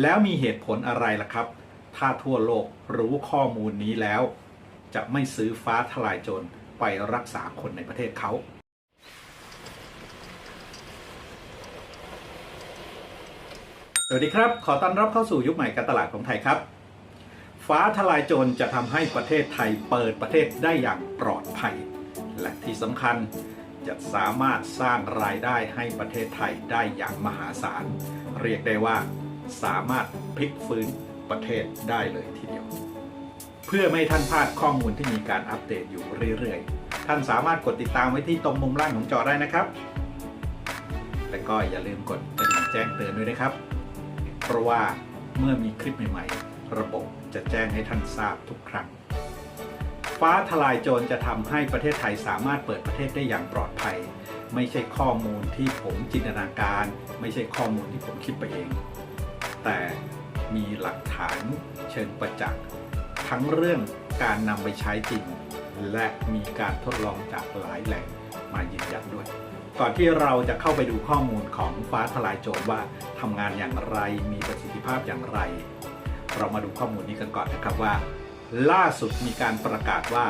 แล้วมีเหตุผลอะไรล่ะครับ ถ้าทั่วโลกรู้ข้อมูลนี้แล้ว จะไม่ซื้อฟ้าทลายโจรไปรักษาคนในประเทศเขา สวัสดีครับ ขอต้อนรับเข้าสู่ยุคใหม่การตลาดของไทยครับ ฟ้าทลายโจรจะทำให้ประเทศไทยเปิดประเทศได้อย่างปลอดภัย และที่สำคัญจะสามารถสร้างรายได้ให้ประเทศไทยได้อย่างมหาศาล เรียกได้ว่า สามารถพลิกฟื้นประเทศได้เลยทีเดียว เพื่อไม่ท่านพลาดข้อมูลที่มีการอัปเดตอยู่เรื่อยๆ ท่านสามารถกดติดตามไว้ที่ตรงมุมล่างของจอได้นะครับ และก็อย่าลืมกดกระดิ่งแจ้งเตือนด้วยนะครับ เพราะว่าเมื่อมีคลิปใหม่ๆ ระบบจะแจ้งให้ท่านทราบทุกครั้ง ฟ้าทลายโจรจะทำให้ประเทศไทยสามารถเปิดประเทศได้อย่างปลอดภัย ไม่ใช่ข้อมูลที่ผมจินตนาการ ไม่ใช่ข้อมูลที่ผมคิดไปเอง แต่มีหลักฐานเชิงประจักษ์ทั้งเรื่องการนำไปใช้จริง และมีการทดลองจากหลายแหล่งมายืนยันด้วย ก่อนที่เราจะเข้าไปดูข้อมูลของฟ้าทลายโจรว่าทำงานอย่างไรมีประสิทธิภาพอย่างไร เรามาดูข้อมูลนี้กันก่อนนะครับว่า ล่าสุดมีการประกาศว่า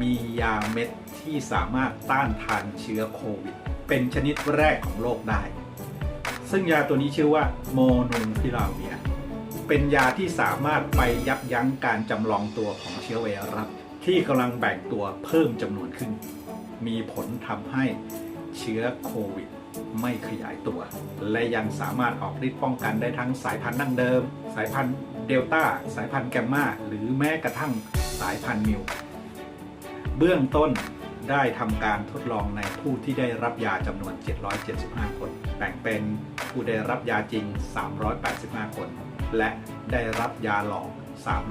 มียาเม็ดที่สามารถต้านทานเชื้อโควิด เป็นชนิดแรกของโลกได้ ซึ่งยาตัวนี้ชื่อว่าโมนูพิลาเวีย เป็นยาที่สามารถไปยับยั้งการจำลองตัวของเชื้อไวรัสที่กำลังแบ่งตัวเพิ่มจำนวนขึ้น มีผลทำให้เชื้อโควิดไม่ขยายตัว และยังสามารถออกฤทธิ์ป้องกันได้ทั้งสายพันธุ์ดั้งเดิม สายพันธุ์เดลต้า สายพันธุ์แกมมาหรือแม้กระทั่งสายพันธุ์มิวเบื้องต้นได้ทำการทดลองในผู้ที่ได้รับยาจำนวน 775 คน แบ่งเป็น ผู้ได้รับยาจริง 385 คน และได้รับยาหลอก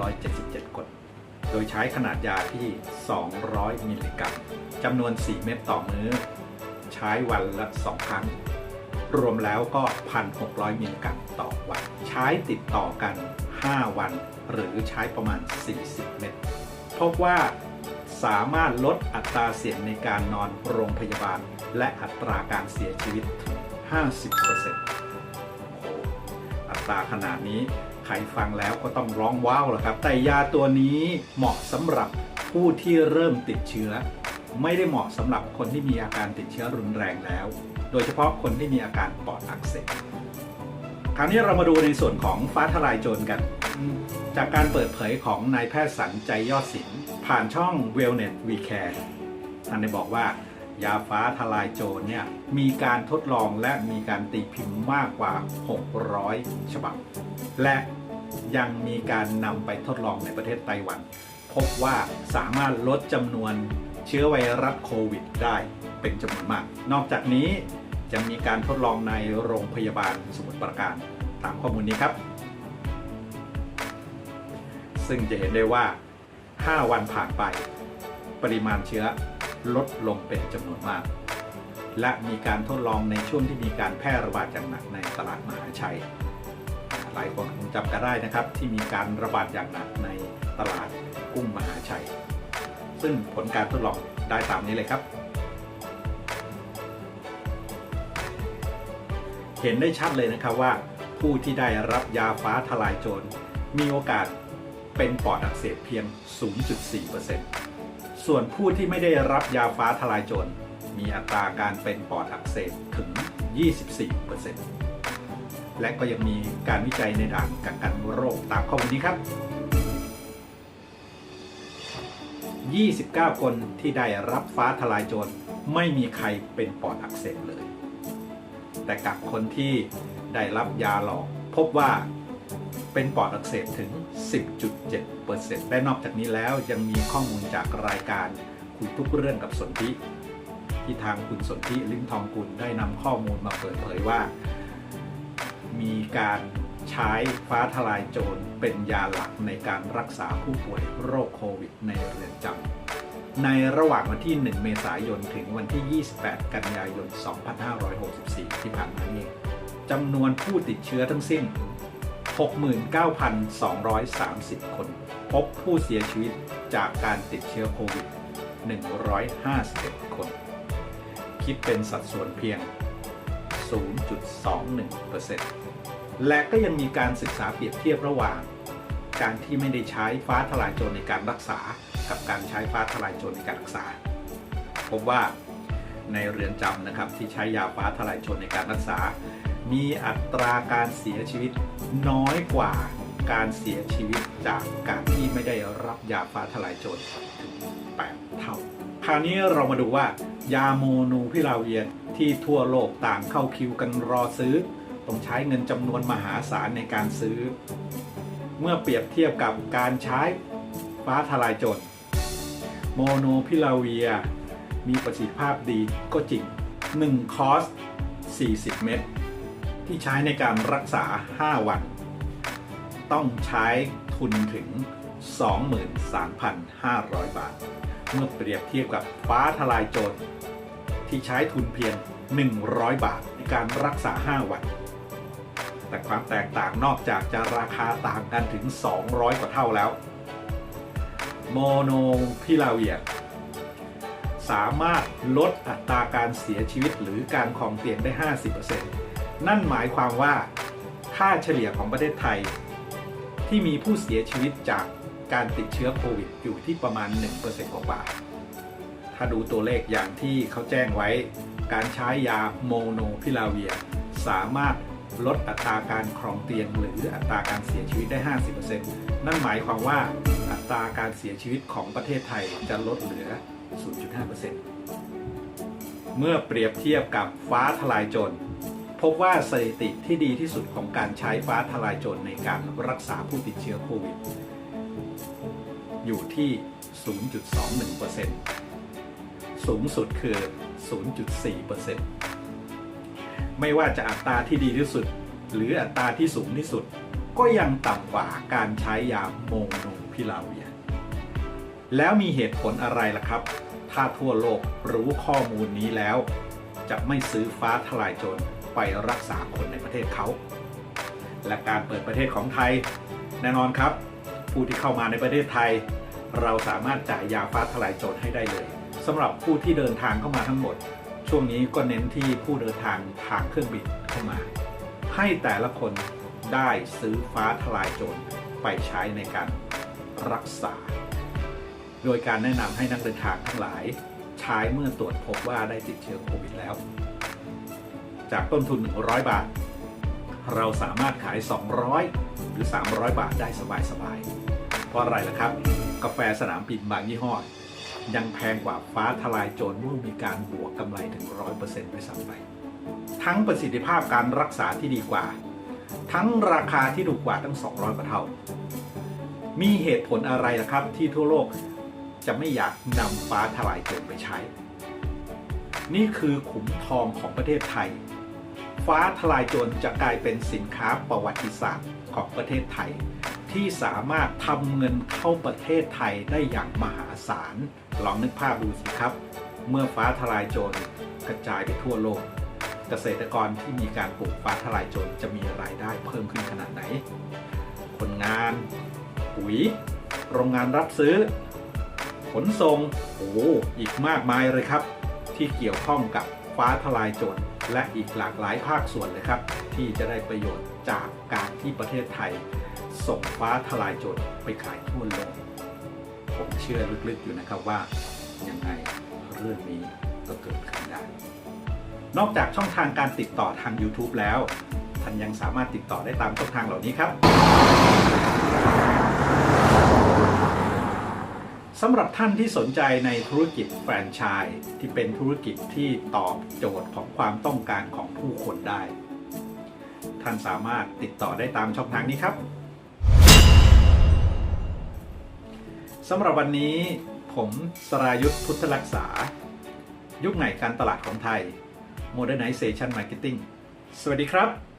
377 คน โดยใช้ขนาดยาที่ 200 มิลลิกรัมจำนวน 4 เม็ดต่อมื้อ ใช้วันละ 2 ครั้ง รวมแล้วก็ 1,600 มิลลิกรัมต่อวัน ใช้ติดต่อกัน 5 วัน หรือใช้ประมาณ 40 เม็ดพบว่าสามารถลดอัตราเสี่ยงในการนอนโรงพยาบาล และอัตราการเสียชีวิตถึ 50%โอ้โหอัตราขนาดนี้ใครฟังแล้วก็ต้องร้องว้าวแหละครับ แต่ยาตัวนี้เหมาะสำหรับผู้ที่เริ่มติดเชื้อ ไม่ได้เหมาะสำหรับคนที่มีอาการติดเชื้อรุนแรงแล้ว โดยเฉพาะคนที่มีอาการปอดอักเสบคราวนี้เรามาดูในส่วนของฟ้าทลายโจรกัน จากการเปิดเผยของนายแพทย์สันใจยอดศิลป์ผ่านช่อง Wellness We Care ท่านได้บอกว่า ยาฟ้าทลายโจรเนี่ยมีการทดลองและมีการตีพิมพ์มากกว่า 600 ฉบับ และยังมีการนำไปทดลองในประเทศไต้หวัน พบว่าสามารถลดจำนวนเชื้อไวรัสโควิดได้เป็นจำนวนมาก นอกจากนี้ยังมีการทดลองในโรงพยาบาลสมุทรปราการตามข้อมูลนี้ครับ ซึ่งจะเห็นได้ว่า 5 วันผ่านไป ปริมาณเชื้อ ลดลงเป็นจำนวนมาก และมีการทดลองในช่วงที่มีการแพร่ระบาดอย่างหนักในตลาดมหาชัย หลายคนคงจำกันได้นะครับที่มีการระบาดอย่างหนักในตลาดกุ้งมหาชัย ซึ่งผลการทดลองได้ตามนี้เลยครับ เห็นได้ชัดเลยนะครับว่าผู้ที่ได้รับยาฟ้าทลายโจรมีโอกาสเป็นปอดอักเสบเพียง 0.4% ส่วนผู้ที่ไม่ได้รับยาฟ้าทลายโจรมีอัตราการเป็นปอดอักเสบถึง 24%และก็ยังมีการวิจัยในด่านกักกันโรคตามข้อมูลนี้ครับ 29 คนที่ได้รับฟ้าทลายโจรไม่มีใครเป็นปอดอักเสบเลย แต่กับคนที่ได้รับยาหลอกพบว่า เป็นปอดอักเสบถึง 10.7%และนอกจากนี้แล้วยังมีข้อมูลจากรายการคุยทุกเรื่องกับสนธิที่ทางคุณสนธิลิ้มทองกุลได้นำข้อมูลมาเปิดเผยว่า มีการใช้ฟ้าทลายโจรเป็นยาหลักในการรักษาผู้ป่วยโรคโควิดในเรือนจำในระหว่างวันที่ 1 เมษายน ถึงวันที่ 28 กันยายน 2564 ที่ผ่านมานี้จำนวนผู้ติดเชื้อทั้งสิ้น 69,230 คน พบผู้เสียชีวิตจากการติดเชื้อโควิด 151 คน คิดเป็นสัดส่วนเพียง 0.21%และก็ยังมีการศึกษาเปรียบเทียบระหว่าง การที่ไม่ได้ใช้ฟ้าทลายโจรในการรักษา กับการใช้ฟ้าทลายโจรในการรักษา พบว่าในเรือนจำนะครับที่ใช้ยาฟ้าทลายโจรในการรักษา มีอัตราการเสียชีวิตน้อยกว่าการเสียชีวิตจากการที่ไม่ได้รับยาฟ้าทลายโจรถึง8เท่า คราวนี้เรามาดูว่ายาโมนูพิลาเวียที่ทั่วโลกต่างเข้าคิวกันรอซื้อ ต้องใช้เงินจำนวนมหาศาลในการซื้อ เมื่อเปรียบเทียบกับการใช้ฟ้าทลายโจรโมโนพิลาเวีย มีประสิทธิภาพดีก็จริง 1 คอส 40 เม็ด ที่ใช้ในการรักษา 5 วัน ต้องใช้ทุนถึง 23,500 บาท เมื่อเปรียบเทียบกับฟ้าทลายโจรที่ใช้ทุนเพียง 100 บาทในการรักษา 5 วัน แต่ความแตกต่างนอกจากจะราคาต่างกันถึง 200 กว่าเท่าแล้ว โมโนพิลาเวียสามารถลดอัตราการเสียชีวิตหรือการคลองเตียงได้ 50% นั่นหมายความว่าค่าเฉลี่ยของประเทศไทย ที่มีผู้เสียชีวิตจากการติดเชื้อโควิดอยู่ที่ประมาณ 1%กว่าๆถ้าดูตัวเลขอย่างที่เขาแจ้งไว้ การใช้ยาโมโนพิลาเวีย สามารถลดอัตราการครองเตียงหรืออัตราการเสียชีวิตได้ 50%นั่นหมายความว่าอัตราการเสียชีวิตของประเทศไทยจะลดเหลือ 0.5%เมื่อเปรียบเทียบกับฟ้าทลายโจร พบว่าสถิติที่ดีที่สุดของการใช้ฟ้าทลายโจรในการรักษาผู้ติดเชื้อโควิด อยู่ที่ 0.21%สูงสุดคือ 0.4%ไม่ว่าจะอัตราที่ดีที่สุด หรืออัตราที่สูงที่สุด ก็ยังต่ำกว่าการใช้ยาโมโนพิลาเวีย แล้วมีเหตุผลอะไรล่ะครับ ถ้าทั่วโลกรู้ข้อมูลนี้แล้ว จะไม่ซื้อฟ้าทลายโจร ไปรักษาคนในประเทศเขา และการเปิดประเทศของไทย แน่นอนครับ ผู้ที่เข้ามาในประเทศไทย เราสามารถจ่ายยาฟ้าทลายโจรให้ได้เลยสำหรับผู้ที่เดินทางเข้ามาทั้งหมด ช่วงนี้ก็เน้นที่ผู้เดินทางทางเครื่องบินเข้ามา ให้แต่ละคนได้ซื้อฟ้าทลายโจรไปใช้ในการรักษา โดยการแนะนำให้นักเดินทางทั้งหลาย ใช้เมื่อตรวจพบว่าได้ติดเชื้อโควิดแล้ว จากต้นทุน 100 บาท เราสามารถขาย 200 หรือ 300 บาทได้สบายๆเพราะอะไรล่ะครับ กาแฟสนามบินบางยี่ห้อ ยังแพงกว่าฟ้าทลายโจรเมื่อมีการบวกกำไรถึง 100%ด้วยซ้ำไป ทั้งประสิทธิภาพการรักษาที่ดีกว่า ทั้งราคาที่ถูกกว่าทั้ง 200กว่าเท่า มีเหตุผลอะไรล่ะครับ ที่ทั่วโลกจะไม่อยากนำฟ้าทลายโจรไปใช้ นี่คือขุมทองของประเทศไทย ฟ้าทลายโจรจะกลายเป็นสินค้าประวัติศาสตร์ของประเทศไทย ที่สามารถทำเงินเข้าประเทศไทยได้อย่างมหาศาล ลองนึกภาพดูสิครับ เมื่อฟ้าทลายโจรกระจายไปทั่วโลก เกษตรกรที่มีการปลูกฟ้าทลายโจรจะมีรายได้เพิ่มขึ้นขนาดไหน คนงาน ปุ๋ย โรงงานรับซื้อ ขนส่ง โอ้โหอีกมากมายเลยครับ ที่เกี่ยวข้องกับฟ้าทลายโจร และอีกหลากหลายภาคส่วนเลยครับ ที่จะได้ประโยชน์จากการที่ประเทศไทย ส่งฟ้าทลายโจรไปขายทั่วโลกผมเชื่อลึกๆอยู่นะครับว่ายังไงเรื่องนี้ก็เกิดขึ้นได้ นอกจากช่องทางการติดต่อทาง YouTube แล้วท่านยังสามารถติดต่อได้ตามช่องทางเหล่านี้ครับ สำหรับท่านที่สนใจในธุรกิจแฟรนไชส์ที่เป็นธุรกิจที่ตอบโจทย์ของความต้องการของผู้คนได้ ท่านสามารถติดต่อได้ตามช่องทางนี้ครับสำหรับวันนี้ผมสรายุทธพุทธรักษา ยุคไหนการตลาดของไทย Modernization Marketing สวัสดีครับ